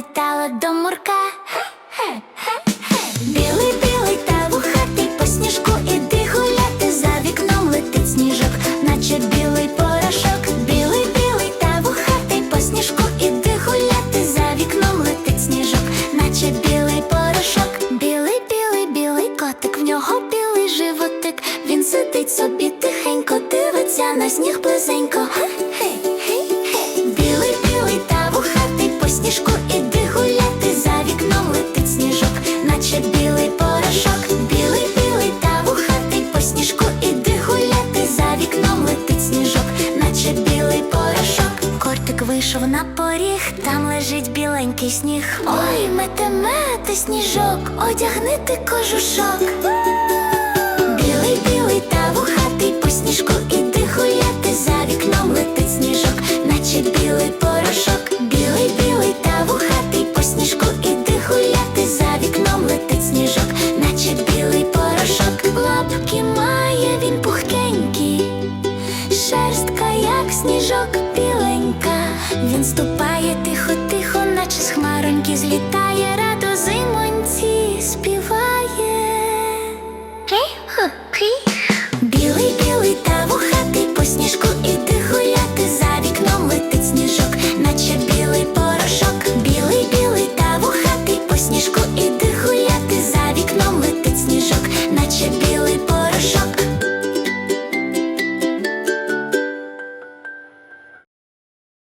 завітала до мурка. Білий, білий та вухатий по сніжку іди гуляти за вікном летить сніжок, наче білий порошок. Білий, білий та вухатий по сніжку іди гуляти за вікном летить сніжок, наче білий порошок. Білий, білий, білий котик, в нього білий животик. Він сидить собі тихенько, дивиться на сніг близенько. Кортик вийшов на поріг, там лежить біленький сніг. Ой, мете, мете сніжок, одягни ти кожушок. Білий, білий та вухатий по сніжку іди гуляти. За вікном летить сніжок, наче білий порошок. Білий, білий та вухатий по сніжку іди гуляти. За вікном летить сніжок, наче білий порошок. Лапки має він пухкенькі, шерстка, як сніжок. Він ступає тихо-тихо, наче з хмароньки злітає, радо зимонці співає. Білий, білий та вухатий по сніжку іди гуляти, за вікном летить сніжок, наче білий порошок. Білий, білий та вухатий по сніжку іди гуляти, за вікном летить сніжок, наче білий порошок.